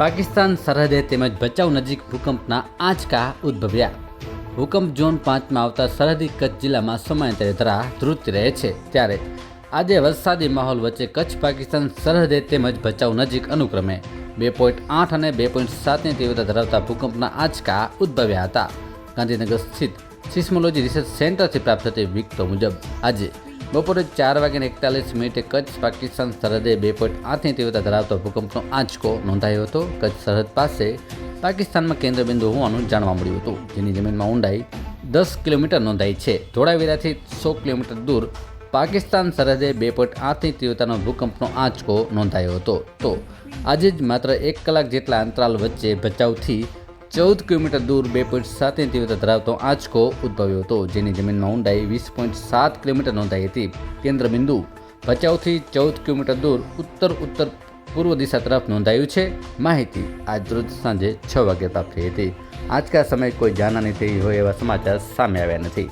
પાકિસ્તાન સરહદે તેમજ ભચાઉ નજીક ભૂકંપના આંચકા ઉદ્ભવ્યા. ભૂકંપ ઝોન પાંચમાં આવતા સરહદી કચ્છ જિલ્લામાં સમયાંતરે ધરા ધ્રુત રહે છે. ત્યારે આજે વરસાદી માહોલ વચ્ચે કચ્છ, પાકિસ્તાન સરહદે તેમજ ભચાઉ નજીક અનુક્રમે બે પોઈન્ટ આઠ અને બે પોઈન્ટ સાતની તીવ્રતા ધરાવતા ભૂકંપના આંચકા ઉદ્ભવ્યા હતા. ગાંધીનગર સ્થિત સિસ્મોલોજી રિસર્ચ સેન્ટરથી પ્રાપ્ત થતી વિગતો મુજબ આજે બપોરે ચાર વાગ્યાને એકતાલીસ મિનિટે કચ્છ, પાકિસ્તાન, સરહદે બે પોઈન્ટ આઠની તીવ્રતા ધરાવતો ભૂકંપનો આંચકો નોંધાયો હતો. કચ્છ સરહદ પાસે પાકિસ્તાનમાં કેન્દ્રબિંદુ હોવાનું જાણવા મળ્યું હતું, જેની જમીનમાં ઊંડાઈ દસ કિલોમીટર નોંધાઈ છે. ધોળાવીરાથી સો કિલોમીટર દૂર પાકિસ્તાન સરહદે બે પોઈન્ટ આઠની તીવ્રતાનો ભૂકંપનો આંચકો નોંધાયો હતો. તો આજે જ માત્ર એક કલાક જેટલા અંતરાલ વચ્ચે ભચાઉથી ચૌદ કિલોમીટર દૂર બે પોઈન્ટ સાતની તીવ્રતા ધરાવતો આંચકો ઉદ્ભવ્યો હતો. જેની જમીનમાં ઊંડાઈ વીસ પોઈન્ટ સાત કિલોમીટર નોંધાઈ હતી. કેન્દ્રબિંદુ ભચાઉથી ચૌદ કિલોમીટર દૂર ઉત્તર ઉત્તર પૂર્વ દિશા તરફ નોંધાયું છે. માહિતી આજ રોજ સાંજે છ વાગે પ્રાપ્ત થઈ હતી. આજકા સમયે કોઈ જાનહાની થઈ હોય એવા સમાચાર સામે આવ્યા નથી.